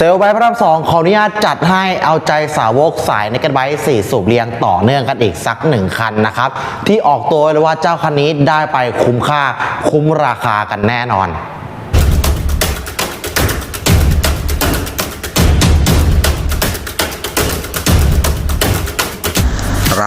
เซลล์ไบพระรามสองขออนุญาตจัดให้เอาใจสาวกสายในกันไบค์สี่สูบเรียงต่อเนื่องกันอีกสักหนึ่งคันนะครับ ที่ออกตัวเลยว่าเจ้าคันนี้ได้ไปคุ้มค่าคุ้มราคากันแน่นอน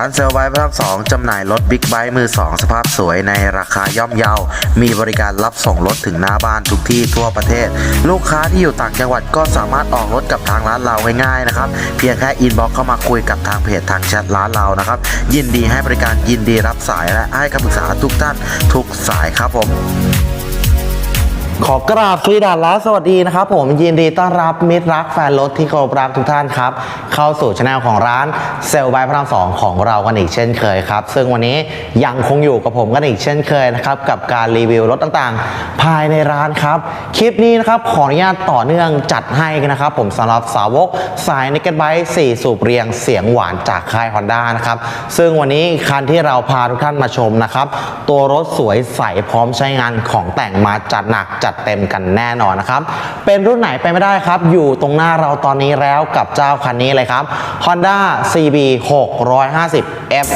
ร้านเซลล์ไบค์พระรามสองจำหน่ายรถบิ๊กไบค์มือสองสภาพสวยในราคาย่อมเยา มีบริการรับส่งรถถึงหน้าบ้านทุกที่ทั่วประเทศ ลูกค้าที่อยู่ต่างจังหวัดก็สามารถออกรถกับทางร้านเราง่ายๆนะครับ เพียงแค่อินบ็อกเข้ามาคุยกับทางเพจทางแชทร้านเรานะครับ ยินดีให้บริการยินดีรับสายและให้คำปรึกษาทุกท่านทุกสายครับผม ขอกราบสวีดัสและสวัสดีนะครับผมยินดีต้อนรับมิตรรักแฟนรถที่เคารพรักทุกท่านครับ เข้าสู่ช anel ของร้านเซลล์ไบพระรามสองของเรากันอีกเช่นเคยครับ ซึ่งวันนี้ยังคงอยู่กับผมกันอีกเช่นเคยนะครับ กับการรีวิวรถต่างๆ ภายในร้านครับ คลิปนี้นะครับ ขออนุญาตต่อเนื่องจัดให้กันนะครับผมสำหรับสาวกสายนิกเก็ตไบค์4สูบเรียงเสียงหวานจากค่าย Honda นะครับซึ่งวันนี้คันที่เราพาทุกท่านมาชมนะครับตัวรถสวยใสพร้อมใช้งานของแต่งมาจัดหนักจัดเต็มกันแน่นอนนะครับ เป็นรุ่นไหนไปไม่ได้ครับ อยู่ตรงหน้าเราตอนนี้แล้วกับเจ้าคันนี้เลยครับ Honda CB 650F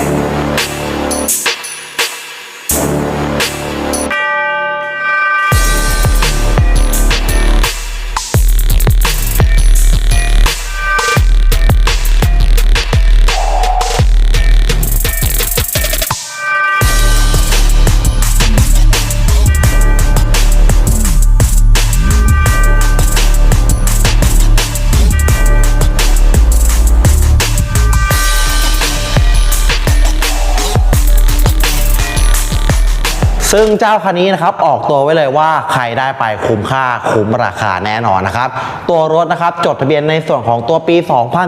ซึ่งเจ้าคันนี้นะครับออกตัวไว้เลยว่าใครได้ไปคุ้มค่าคุ้มราคาแน่นอนนะครับ ตัวรถนะครับจดทะเบียนในส่วนของตัวปี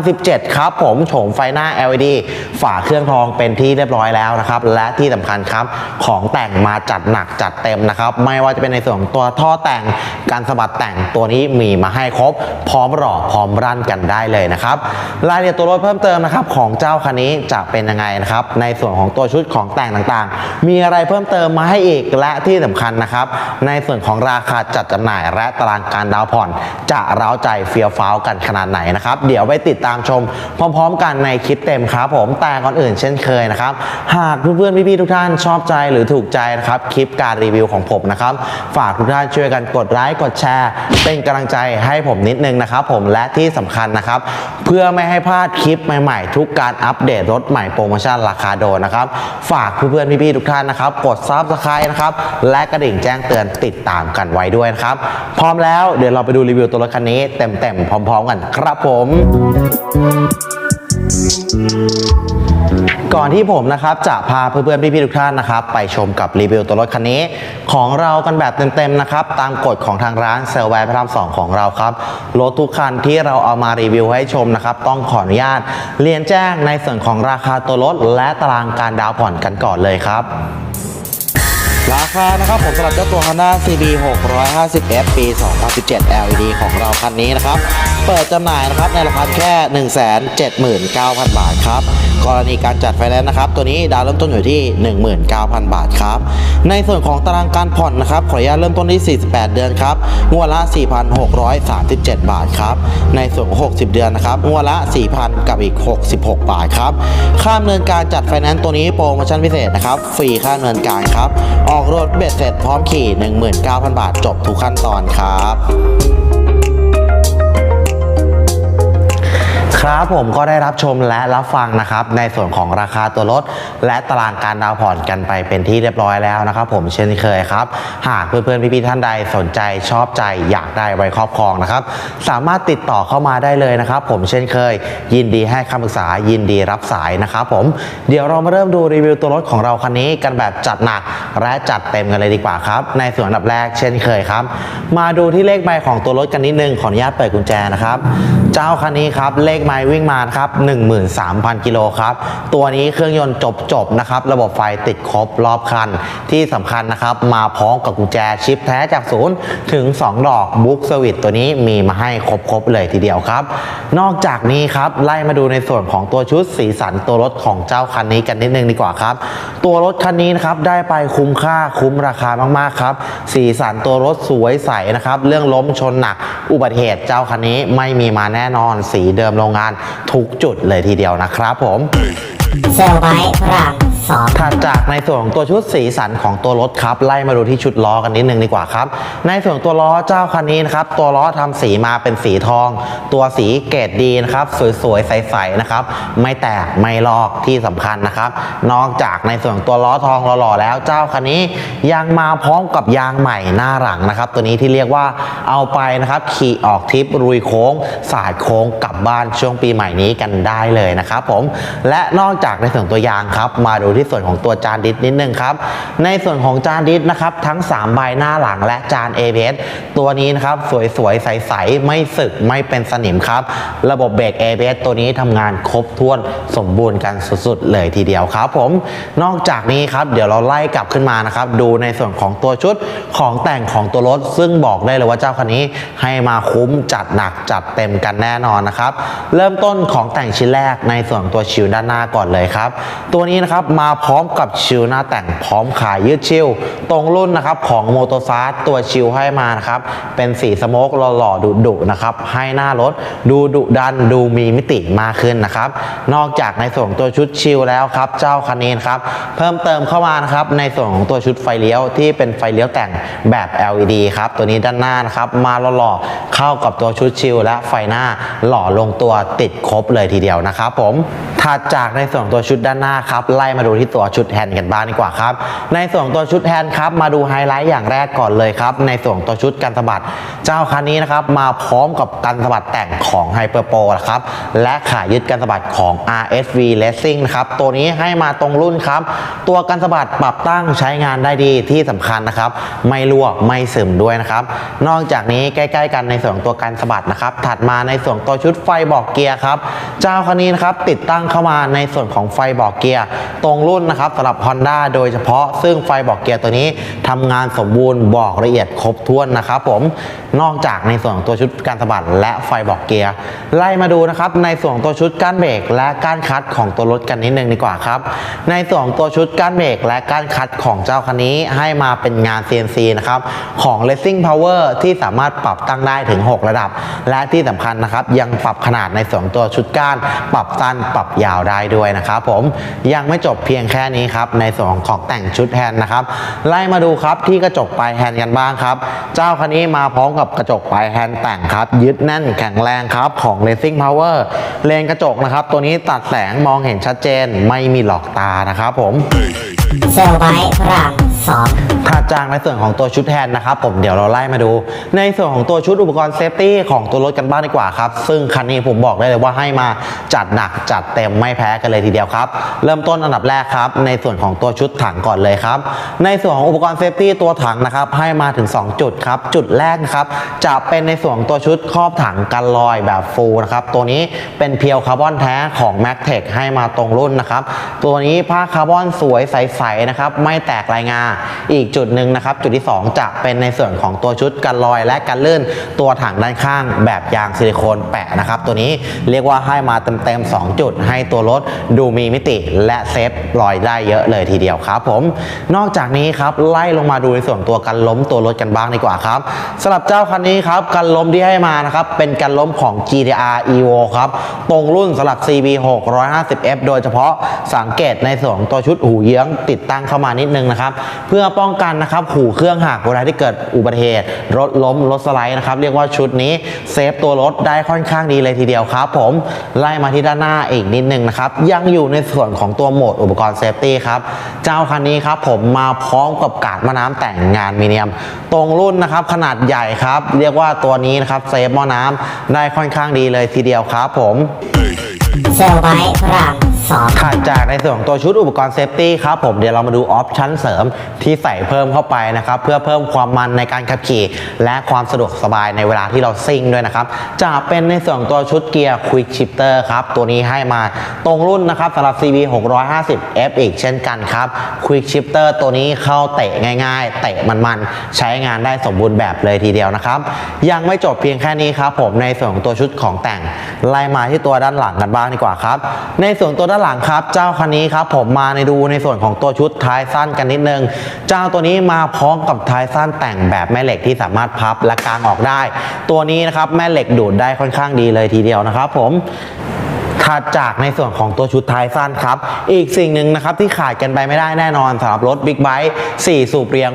2017 ครับ ผมโฉมไฟหน้า LED ฝาเครื่องทองเป็นที่เรียบร้อยแล้วนะครับ และที่สำคัญครับของแต่งมาจัดหนักจัดเต็มนะครับ ไม่ว่าจะเป็นในส่วนของตัวท่อแต่งการสะบัดแต่งตัวนี้มีมาให้ครบ พร้อมหล่อพร้อมรั่นกันได้เลยนะครับรายละเอียดตัวรถเพิ่มเติมนะครับของเจ้าคันนี้จะเป็นยังไงนะครับในส่วนของตัวชุดของแต่งต่างๆ มีอะไรเพิ่มเติมมาให้อีกและที่สำคัญนะครับ ในส่วนของราคาจัดจำหน่ายและตารางการดาวน์ผ่อน จะร้าวใจเฟียฟ้าวกันขนาดไหนนะครับ เดี๋ยวไปติดตามชม พร้อม ๆ กันในคลิปเต็มครับผมแต่ก่อนอื่นเช่นเคยนะครับ หากเพื่อนๆพี่ๆทุกท่านชอบใจหรือถูกใจนะครับคลิปการรีวิวของผมนะครับ ฝากทุกท่านช่วยกันกดไลค์กดแชร์ เป็นกำลังใจให้ผมนิดนึงนะครับ ผมและที่สำคัญนะครับ เพื่อไม่ให้พลาดคลิปใหม่ๆ ทุกการอัปเดตรถใหม่โปรโมชั่นราคาโดนนะครับ ฝากเพื่อนๆพี่ๆทุกท่านนะครับ กดซับสไครต์นะครับ และกระดิ่งแจ้งเตือนติดตามกันไว้ด้วยนะครับ พร้อมแล้วเดี๋ยวเราไปดูรีวิวตัวรถคันนี้เต็มๆ พร้อม ๆ กันครับผมก่อนที่ผมนะครับจะพาเพื่อนๆพี่ๆทุกท่านนะครับ ไปชมกับรีวิวตัวรถคันนี้ ของเรากันแบบเต็มๆนะครับ ตามกฎของทางร้านเซลแวร์พระรามสองของเราครับรถทุกคันที่เราเอามารีวิวให้ชมนะครับ ต้องขออนุญาตเรียนแจ้งในส่วนของราคาตัวรถและตารางการดาวน์ผ่อนกันก่อนเลยครับ ราคานะครับผมสำหรับเจ้าตัว Honda CB 650F ปี 2017 LED ของเราคันนี้นะครับ เปิดจำหน่ายนะครับในราคาแค่ 179,000 บาทครับ กรณีการจัดไฟแนนซ์นะครับ ตัวนี้ดาวน์เริ่มต้นอยู่ที่ 19,000 บาทครับ ในส่วนของตารางการผ่อนนะครับ ขออนุญาตเริ่มต้นที่ 48 เดือนครับ งวดละ 4,637 บาทครับ ในส่วนของ60 เดือนนะครับงวดละ 4,000 กับอีก 66 บาทครับ ค่าดำเนินการจัดไฟแนนซ์ตัวนี้โปรโมชั่นพิเศษนะครับ ฟรีค่าดำเนินการครับอออกรถเบ็ดเสร็จพร้อมขี่ 19,000 บาทจบทุกขั้นตอนครับ ครับผมก็ได้รับชมและรับฟังนะครับในส่วนของราคาตัวรถ และตารางการดาวน์ผ่อนกันไปเป็นที่เรียบร้อยแล้วนะครับผมเช่นเคยครับ หากเพื่อนๆพี่ๆท่านใดสนใจชอบใจอยากได้ไว้ครอบครองนะครับ สามารถติดต่อเข้ามาได้เลยนะครับ ผมเช่นเคย ยินดีให้คำปรึกษายินดีรับสายนะครับผมเดี๋ยวเรามาเริ่มดูรีวิวตัวรถของเราคันนี้กันแบบจัดหนักและจัดเต็มกันเลยดีกว่าครับ ในส่วนอันดับแรกเช่นเคยครับ มาดูที่เลขใบของตัวรถกันนิดนึงขออนุญาตเปิดกุญแจนะครับ เจ้าคันนี้ครับ เลขไม้วิ่งมาครับ13,000 กิโลครับ ตัวนี้เครื่องยนต์จบจบนะครับ ระบบไฟติดครบรอบคัน ที่สำคัญนะครับ มาพร้อมกับกุญแจชิปแท้จากศูนย์ถึง 2 ดอกบุ๊กสวิตตัวนี้มีมาให้ครบๆเลยทีเดียวครับ นอกจากนี้ครับไล่มาดูในส่วนของตัวชุดสีสันตัวรถของเจ้าคันนี้กันนิดนึงดีกว่าครับ ตัวรถคันนี้นะครับได้ไปคุ้มค่าคุ้มราคามากๆครับ สีสันตัวรถสวยใสนะครับ เรื่องล้มชนหนักอุบัติเหตุเจ้าคันนี้ไม่มีมาแน่นอนสีเดิมโรงงานทุกจุดเลยทีเดียวนะครับผมเซลไบต์พระรามสองถัดจากในส่วนของตัวชุดสีสันของตัวรถครับ ไล่มาดูที่ชุดล้อกันนิดนึงดีกว่าครับ ในส่วนตัวล้อเจ้าคันนี้นะครับ ตัวล้อทำสีมาเป็นสีทอง ตัวสีเกรดดีนะครับ สวยๆ ใสๆนะครับ ไม่แตกไม่ลอกที่สำคัญนะครับ นอกจากในส่วนตัวล้อทองหล่อๆแล้วเจ้าคันนี้ยังมาพร้อมกับยางใหม่หน้าหลังนะครับ ตัวนี้ที่เรียกว่าเอาไปนะครับ ขี่ออกทริปรุยโค้ง สายโค้งกลับบ้านช่วงปีใหม่นี้กันได้เลยนะครับผมและนอกจากในส่วนตัวยางครับมาดููที่ส่วนของตัวจานดิสนิดนึงครับ ในส่วนของจานดิสนะครับทั้ง 3 ใบหน้าหลังและจาน ABS ตัวนี้นะครับสวยๆ ใสๆ ไม่สึกไม่เป็นสนิมครับ ระบบเบรก ABS ตัวนี้ทำงานครบถ้วนสมบูรณ์กันสุดๆ เลยทีเดียวครับผม นอกจากนี้ครับเดี๋ยวเราไล่กลับขึ้นมานะครับ ดูในส่วนของตัวชุดของแต่งของตัวรถ ซึ่งบอกได้เลยว่าเจ้าคันนี้ให้มาคุ้มจัดหนักจัดเต็มกันแน่นอนนะครับ เริ่มต้นของแต่งชิ้นแรกในส่วนตัวชิลด้านหน้าก่อนเลยครับ ตัวนี้นะครับมาพร้อมกับชิลหน้าแต่งพร้อมขายยืดชิลตรงรุ่นนะครับของโมโตซาร์ตัวชิลให้มานะครับ เป็นสีสโมกหล่อๆดุๆนะครับ ให้หน้ารถดูดุดันดูมีมิติมากขึ้นนะครับ นอกจากในส่วนตัวชุดชิลแล้วครับ เจ้าคันนี้นครับ เพิ่มเติมเข้ามานะครับ ในส่วนของตัวชุดไฟเลี้ยวที่เป็นไฟเลี้ยวแต่งแบบ LED ครับ ตัวนี้ด้านหน้านะครับ มาหล่อๆเข้ากับตัวชุดชิลและไฟหน้าหล่อลงตัวติดครบเลยทีเดียวนะครับ ผมถัดจากในส่วนตัวชุดด้านหน้าครับไล่มาดูที่ตัวชุดแฮนด์กันบ้างดีกว่าครับ ในส่วนตัวชุดแฮนด์ครับ มาดูไฮไลท์อย่างแรกก่อนเลยครับ ในส่วนตัวชุดกันสะบัดเจ้าคันนี้นะครับ มาพร้อมกับกันสะบัดแต่งของ Hyper Pro นะครับ และขายึดกันสะบัดของ RSV Racing นะครับ ตัวนี้ให้มาตรงรุ่นครับ ตัวกันสะบัดปรับตั้งใช้งานได้ดีที่สำคัญนะครับ ไม่รั่วไม่ซึมด้วยนะครับ นอกจากนี้ใกล้ๆ กันในส่วนตัวกันสะบัดนะครับ ถัดมาในส่วนตัวชุดไฟบอกเกียร์ครับ เจ้าคันนี้นะครับติดตั้งเข้ามาในส่วนของไฟบอกเกียร์ตรงรุ่นนะครับสำหรับ Honda โดยเฉพาะซึ่งไฟบอกเกียร์ตัวนี้ทำงานสมบูรณ์บอกละเอียดครบถ้วนนะครับผมนอกจากในส่วนของตัวชุดการสะบัดและไฟบอกเกียร์ไล่มาดูนะครับในส่วนตัวชุดก้านเบรกและก้านคัดของตัวรถกันนิดนึงดีกว่าครับในส่วนตัวชุดก้านเบรกและก้านคัดของเจ้าคันนี้ให้มาเป็นงาน CNC นะครับของ Racing Power ที่สามารถปรับตั้งได้ถึง 6 ระดับ และที่สำคัญนะครับยังปรับขนาดในส่วนตัวชุดก้าน ปรับสั้นปรับยาวได้ด้วยนะครับผมยังไม่จบเพียงแค่นี้ครับในส่วนของแต่งชุดแฮนด์นะครับ ไล่มาดูครับที่กระจกปลายแฮนด์กันบ้างครับ เจ้าคันนี้มาพร้อมกับกระจกปลายแฮนด์แต่งครับ ยึดแน่นแข็งแรงครับของ Racing Power เลนกระจกนะครับ ตัวนี้ตัดแสงมองเห็นชัดเจนไม่มีหลอกตานะครับผมเซลไบต์พระรามสอง ถัดจากในส่วนของตัวชุดแทนนะครับผมเดี๋ยวเราไล่มาดู ในส่วนของตัวชุดอุปกรณ์เซฟตี้ของตัวรถกันบ้างดีกว่าครับ ซึ่งคันนี้ผมบอกได้เลยว่าให้มาจัดหนักจัดเต็มไม่แพ้กันเลยทีเดียวครับ เริ่มต้นอันดับแรกครับ ในส่วนของตัวชุดถังก่อนเลยครับ ในส่วนของอุปกรณ์เซฟตี้ตัวถังนะครับให้มาถึง 2 จุดครับ จุดแรกนะครับจะเป็นในส่วนตัวชุดครอบถังกันลอยแบบฟูลนะครับตัวนี้เป็นเพียวคาร์บอนแท้ของ m a c t e c ให้มาตรงรุ่นนะครับตัวนี้ผ้าคาร์บอนสวยใสๆนะครับไม่แตกลายงาอีกจุดหนึ่งนะครับ จุดที่ 2 จะเป็นในส่วนของตัวชุดกันลอย และกันลื่นตัวถังด้านข้าง แบบยางซิลิโคนแปะนะครับ ตัวนี้เรียกว่าให้มาเต็มๆ2จุด ให้ตัวรถดูมีมิติและเซฟรอยได้เยอะเลยทีเดียวครับผม นอกจากนี้ครับไล่ลงมาดูในส่วนตัวกันล้มตัวรถกันบ้างดีกว่าครับสำหรับเจ้าคันนี้ครับกันล้มที่ให้มานะครับเป็นกันล้มของ GTR Evo ครับตรงรุ่นสำหรับ CB 650F โดยเฉพาะสังเกตในส่วนตัวชุดหูเยื้องติดตั้งเข้ามานิดนึงนะครับเพื่อป้องกันนะครับหูเครื่องหักเวลาที่เกิดอุบัติเหตุ รถล้มรถสไลด์นะครับ เรียกว่าชุดนี้เซฟตัวรถได้ค่อนข้างดีเลยทีเดียวครับ ผมไล่มาที่ด้านหน้าอีกนิดนึงนะครับ ยังอยู่ในส่วนของตัวโหมดอุปกรณ์เซฟตี้ครับ เจ้าคันนี้ครับผมมาพร้อมกับกาดมะน้ำแต่งงานมีเนียม ตรงรุ่นนะครับขนาดใหญ่ครับ เรียกว่าตัวนี้นะครับเซฟหม้อน้ำได้ค่อนข้างดีเลยทีเดียวครับ ผมเซลไบต์พระราม สองถัดจากในส่วนของตัวชุดอุปกรณ์เซฟตี้ครับผมเดี๋ยวเรามาดูออปชั่นเสริมที่ใส่เพิ่มเข้าไปนะครับเพื่อเพิ่มความมันในการขับขี่ และความสะดวกสบายในเวลาที่เราซิ่งด้วยนะครับจะเป็นในส่วนตัวชุดเกียร์ Quick Shifter ครับตัวนี้ให้มาตรงรุ่นนะครับสำหรับ CB 650 F อีกเช่นกันครับ Quick Shifter ตัวนี้เข้าเตะง่าย ๆ เตะมันๆ ใช้งานได้สมบูรณ์แบบเลยทีเดียวนะครับ ยังไม่จบเพียงแค่นี้ครับผมในส่วนของตัวชุดของแต่งไล่มาที่ตัวด้านหลังกันบ้างดีกว่าครับ ในส่วนตัวด้านหลังครับ เจ้าคันนี้ครับผมมาในดูในส่วนของตัวชุดท้ายสั้นกันนิดนึง เจ้าตัวนี้มาพร้อมกับท้ายสั้นแต่งแบบแม่เหล็กที่สามารถพับและกางออกได้ ตัวนี้นะครับแม่เหล็กดูดได้ค่อนข้างดีเลยทีเดียวนะครับผม ถัดจากในส่วนของตัวชุดท้ายสั้นครับ อีกสิ่งหนึ่งนะครับที่ขาดกันไปไม่ได้แน่นอนสำหรับรถบิ๊กไบค์4สูบเรียง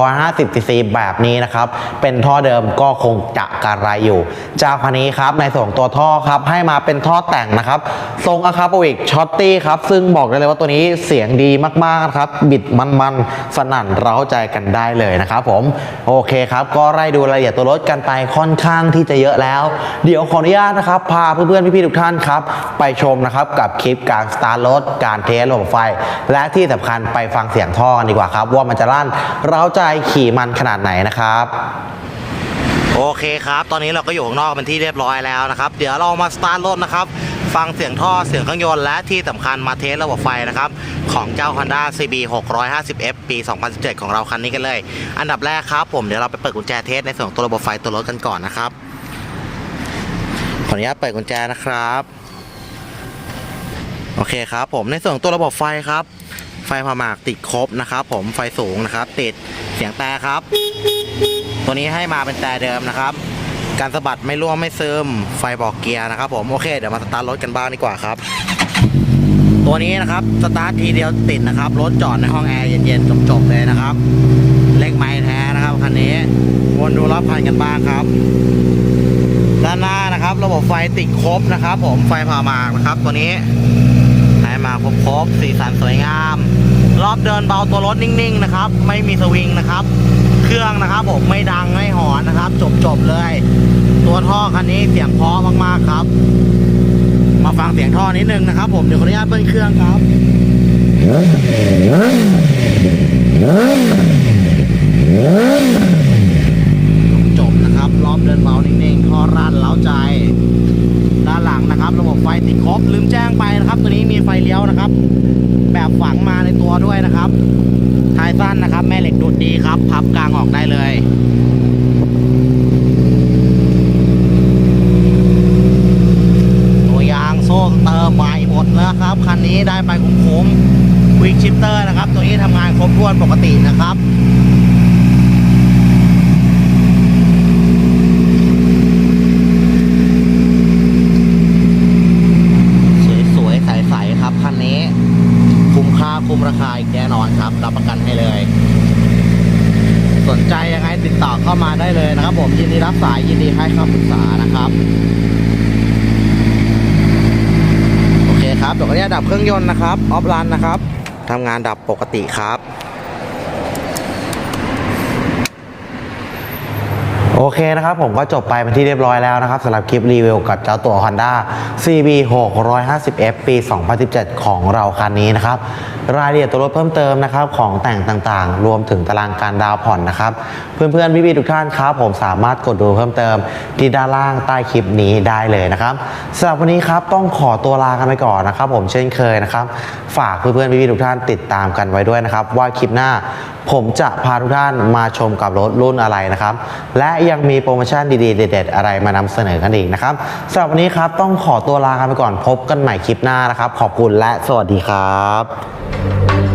650 cc แบบนี้นะครับ เป็นท่อเดิมก็คงจะกระไรอยู่เจ้าคันนี้ครับในส่วนตัวท่อครับให้มาเป็นท่อแต่งนะครับ ทรงอะคาปวิกช็อตตี้ครับ ซึ่งบอกได้เลยว่าตัวนี้เสียงดีมากๆครับ บิดมันๆ สนั่นเร้าใจกันได้เลยนะครับผม โอเคครับ ก็ไล่ดูรายละเอียดตัวรถกันไปค่อนข้างที่จะเยอะแล้ว เดี๋ยวขออนุญาตนะครับ พาเพื่อนๆพี่ๆทุกท่านครับไปชมนะครับกับคลิปการสตาร์ทรถการเทสระบบไฟ และที่สำคัญไปฟังเสียงท่อกันดีกว่าครับ ว่ามันจะลั่นเราใจขี่มันขนาดไหนนะครับโอเคครับ ตอนนี้เราก็อยู่ข้างนอกเป็นที่เรียบร้อยแล้วนะครับ เดี๋ยวเรามาสตาร์ทรถนะครับ ฟังเสียงท่อ เสียงเครื่องยนต์ และที่สำคัญมาเทสระบบไฟนะครับ ของเจ้า Honda CB 650F ปี 2017 ของเราคันนี้กันเลย อันดับแรกครับผม เดี๋ยวเราไปเปิดกุญแจเทสในส่วนของตัวระบบไฟตัวรถกันก่อนนะครับ ขออนุญาตเปิดกุญแจนะครับ โอเคครับผมในส่วนตัวระบบไฟครับ ไฟพาหมากติดครบนะครับ ผมไฟสูงนะครับ ติดเสียงแต่ครับ ตัวนี้ให้มาเป็นแต่เดิมนะครับ การสะบัดไม่ร่วงไม่ซึมไฟบอกเกียร์นะครับ ผมโอเคเดี๋ยวมาสตาร์ทรถกันบ้างดีกว่าครับ ตัวนี้นะครับสตาร์ททีเดียวติดนะครับรถจอดในห้องแอร์เย็นๆจบๆเลยนะครับเล็กไม้แท้นะครับคันนี้วนดูรอบคันกันบ้างครับด้านหน้านะครับ ระบบไฟติดครบนะครับ ผมไฟผ่าหมากนะครับ ตัวนี้ มาครบครบสีสันสวยงาม รอบเดินเบาตัวรถนิ่งๆนะครับ ไม่มีสวิงนะครับ เครื่องนะครับผมไม่ดังไม่หอนนะครับ จบๆเลย ตัวท่อคันนี้เสียงเพราะมากๆครับ มาฟังเสียงท่อนิดนึงนะครับ ผมเดี๋ยวขออนุญาตเบิ้ลเครื่องครับจบนะครับ รอบเดินเบานิ่งๆท่อรันเล้าใจ ด้านหลังนะครับ ระบบไฟติดครบลืมแจ้งไปนะครับ ตัวนี้มีไฟเลี้ยวนะครับ แบบฝังมาในตัวด้วยนะครับท้ายสั้นนะครับ แม่เหล็กดูดดีครับ พับกลางออกได้เลยตัวยางโซ่เตอร์ใหม่หมดแล้วครับคันนี้ได้ไปคุ้มๆควิกชิปเตอร์นะครับ ตัวนี้ทำงานครบถ้วนปกตินะครับ สวยๆ ใสๆ ครับคันนี้ คุ้มค่าคุ้ม ราคาอีกแน่นอนครับ รับประกันให้เลย สนใจยังไงติดต่อเข้ามาได้เลยนะครับ ผมยินดีรับสายยินดีให้คำปรึกษานะครับโอเคครับเดี๋ยวก็จะดับเครื่องยนต์นะครับออฟรันนะครับทำงานดับปกติครับ โอเคนะครับผมก็จบไปเป็นที่เรียบร้อยแล้วนะครับสำหรับคลิปรีวิวกับเจ้าตัว Honda CB 650F ปี 2017 ของเราคันนี้นะครับรายละเอียดตัวรถเพิ่มเติมนะครับของแต่งต่างๆ รวมถึงตารางการดาวน์ผ่อนนะครับ เพื่อนๆพี่ๆทุกท่านครับผมสามารถกดดูเพิ่มเติมที่ด้านล่างใต้คลิปนี้ได้เลยนะครับสำหรับวันนี้ครับต้องขอตัวลากันไปก่อนนะครับ ผมเช่นเคยนะครับ ฝากเพื่อนๆพี่ๆทุกท่านติดตามกันไว้ด้วยนะครับ ว่าคลิปหน้าผมจะพาทุกท่านมาชมกับรถรุ่นอะไรนะครับ และยังมีโปรโมชั่นดีๆ เด็ด ๆ อะไรมานำเสนอกันอีกนะครับสำหรับวันนี้ครับต้องขอตัวลาไปก่อนพบกันใหม่คลิปหน้านะครับ ขอบคุณและสวัสดีครับ